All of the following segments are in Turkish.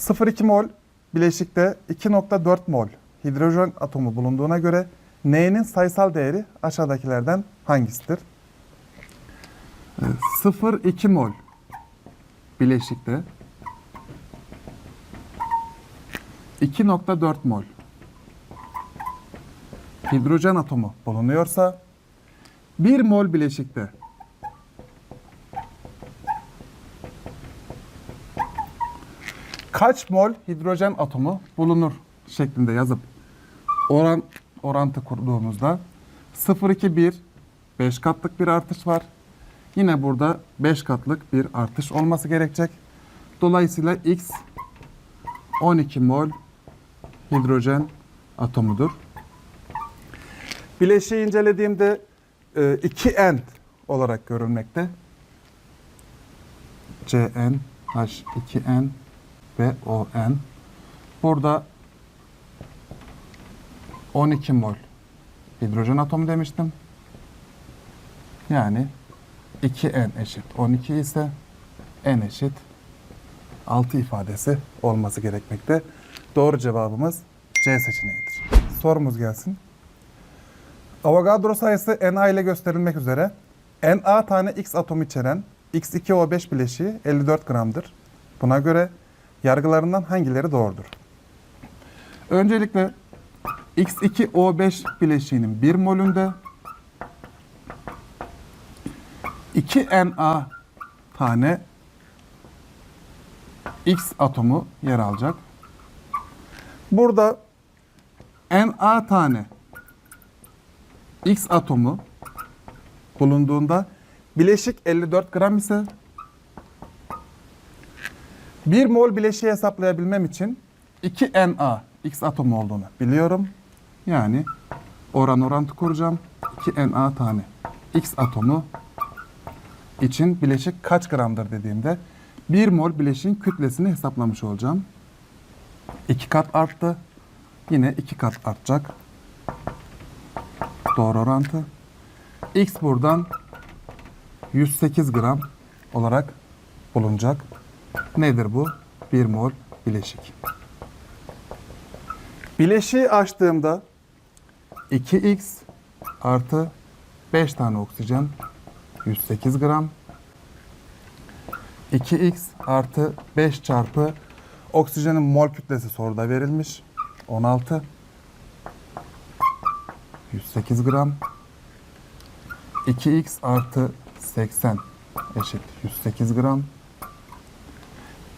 0,2 mol bileşikte 2,4 mol hidrojen atomu bulunduğuna göre N'nin sayısal değeri aşağıdakilerden hangisidir? Ee, 0,2 mol bileşikte 2,4 mol hidrojen atomu bulunuyorsa 1 mol bileşikte kaç mol hidrojen atomu bulunur şeklinde yazıp oran orantı kurduğumuzda 0,2 5 katlık bir artış var. Yine burada 5 katlık bir artış olması gerekecek. Dolayısıyla X 12 mol hidrojen atomudur. Bileşiği incelediğimde e, 2N olarak görülmekte. Cn, H2N ve ON. Burada 12 mol hidrojen atomu demiştim. Yani 2N eşit 12 ise N eşit 6 ifadesi olması gerekmekte. Doğru cevabımız C seçeneğidir. Sorumuz gelsin. Avogadro sayısı Na ile gösterilmek üzere Na tane X atom içeren X2O5 bileşiği 54 gramdır. Buna göre yargılarından hangileri doğrudur? Öncelikle X2O5 bileşiğinin 1 molünde 2 Na tane X atomu yer alacak. Burada Na tane X atomu bulunduğunda bileşik 54 gram ise 1 mol bileşiği hesaplayabilmem için 2 Na X atomu olduğunu biliyorum. Yani oran orantı kuracağım. 2 Na tane X atomu için bileşik kaç gramdır dediğimde 1 mol bileşiğin kütlesini hesaplamış olacağım. 2 kat arttı. Yine 2 kat artacak. Doğru orantı. X buradan 108 gram olarak bulunacak. Nedir bu? 1 mol bileşik. Bileşiği açtığımda 2x artı 5 tane oksijen 108 gram 2x artı 5 çarpı oksijenin mol kütlesi soruda verilmiş 16 108 gram 2x artı 80 eşit 108 gram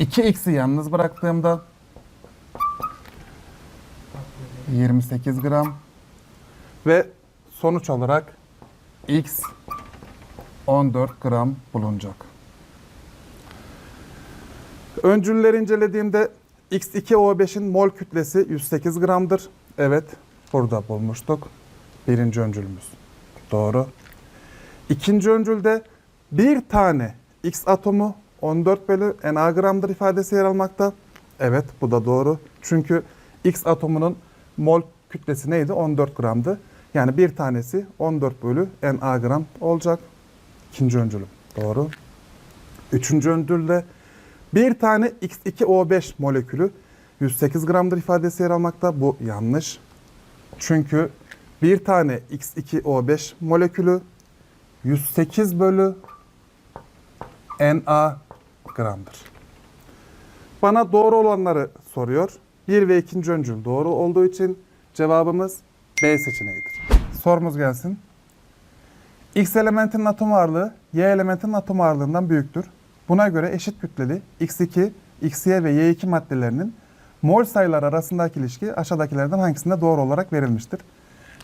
2x'i yalnız bıraktığımda 28 gram ve sonuç olarak x 14 gram bulunacak. Öncülleri incelediğimde X2O5'in mol kütlesi 108 gramdır. Evet, burada bulmuştuk. Birinci öncülümüz. Doğru. İkinci öncülde bir tane X atomu 14 bölü Na gramdır ifadesi yer almakta. Evet, bu da doğru. Çünkü X atomunun mol kütlesi neydi? 14 gramdı. Yani bir tanesi 14 bölü Na gram olacak. İkinci öncülüm. Doğru. Üçüncü öncülde bir tane X2O5 molekülü 108 gramdır ifadesi yer almakta. Bu yanlış. Çünkü bir tane X2O5 molekülü 108 bölü Na gramdır. Bana doğru olanları soruyor. 1 ve 2. öncül doğru olduğu için cevabımız B seçeneğidir. Sorumuz gelsin. X elementinin atom ağırlığı Y elementinin atom ağırlığından büyüktür. Buna göre eşit kütleli X2, XY ve Y2 maddelerinin mol sayıları arasındaki ilişki aşağıdakilerden hangisinde doğru olarak verilmiştir?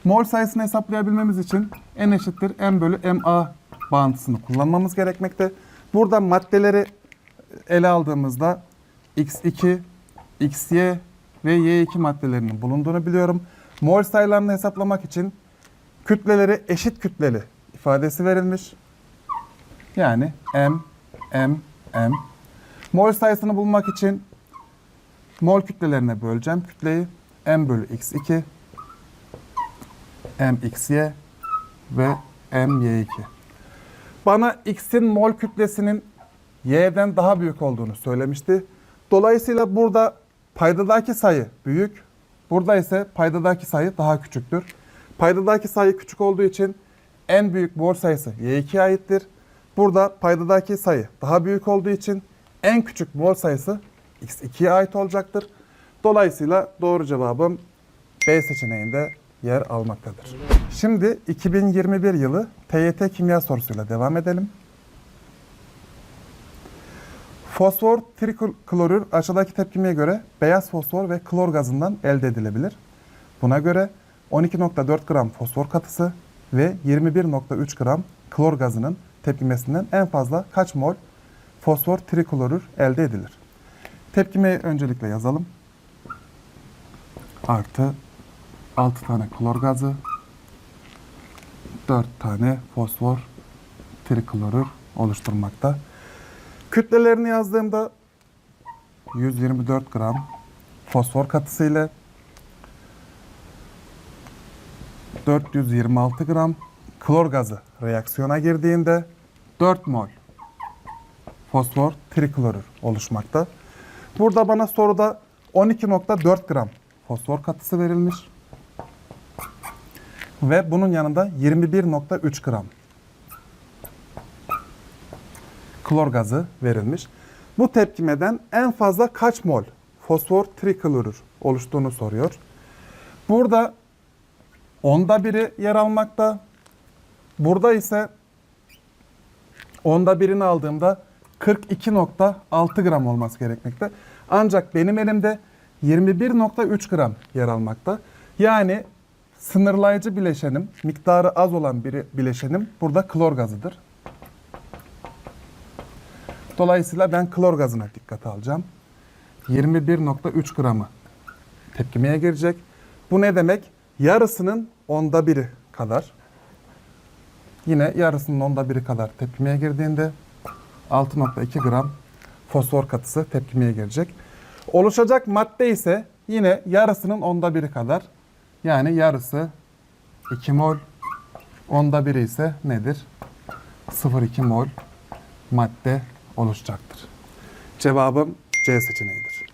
Mol sayısını hesaplayabilmemiz için N eşittir M bölü MA bağıntısını kullanmamız gerekmekte. Burada maddeleri ele aldığımızda X2, XY ve Y2 maddelerinin bulunduğunu biliyorum. Mol sayılarını hesaplamak için kütleleri eşit kütleli ifadesi verilmiş. Yani M, M, M. Mol sayısını bulmak için mol kütlelerine böleceğim kütleyi. M bölü X2, M XY ve M Y2. Bana X'in mol kütlesinin Y'den daha büyük olduğunu söylemişti. Dolayısıyla burada paydadaki sayı büyük. Burada ise paydadaki sayı daha küçüktür. Paydadaki sayı küçük olduğu için en büyük mol sayısı Y2'ye aittir. Burada paydadaki sayı daha büyük olduğu için en küçük mol sayısı X2'ye ait olacaktır. Dolayısıyla doğru cevabım B seçeneğinde yer almaktadır. Şimdi 2021 yılı TYT kimya sorusuyla devam edelim. Fosfor triklorür aşağıdaki tepkimeye göre beyaz fosfor ve klor gazından elde edilebilir. Buna göre 12.4 gram fosfor katısı ve 21.3 gram klor gazının tepkimesinden en fazla kaç mol fosfor triklorür elde edilir? Tepkimeyi öncelikle yazalım. Artı 6 tane klor gazı, 4 tane fosfor triklorür oluşturmakta. Kütlelerini yazdığımda 124 gram fosfor katısı ile 426 gram klor gazı reaksiyona girdiğinde 4 mol fosfor triklorür oluşmakta. Burada bana soruda 12.4 gram fosfor katısı verilmiş. Ve bunun yanında 21.3 gram klor gazı verilmiş. Bu tepkimeden en fazla kaç mol fosfor triklorür oluştuğunu soruyor. Burada onda biri yer almakta. Burada ise onda birini aldığımda 42.6 gram olması gerekmekte. Ancak benim elimde 21.3 gram yer almakta. Yani sınırlayıcı bileşenim, miktarı az olan bir bileşenim burada klor gazıdır. Dolayısıyla ben klor gazına dikkate alacağım. 21.3 gramı tepkimeye girecek. Bu ne demek? Yarısının onda biri kadar. Yine yarısının onda biri kadar tepkimeye girdiğinde 6.2 gram fosfor katısı tepkimeye girecek. Oluşacak madde ise yine yarısının onda biri kadar. Yani yarısı 2 mol. Onda biri ise nedir? 0,2 mol madde oluşacaktır. Cevabım C seçeneğidir.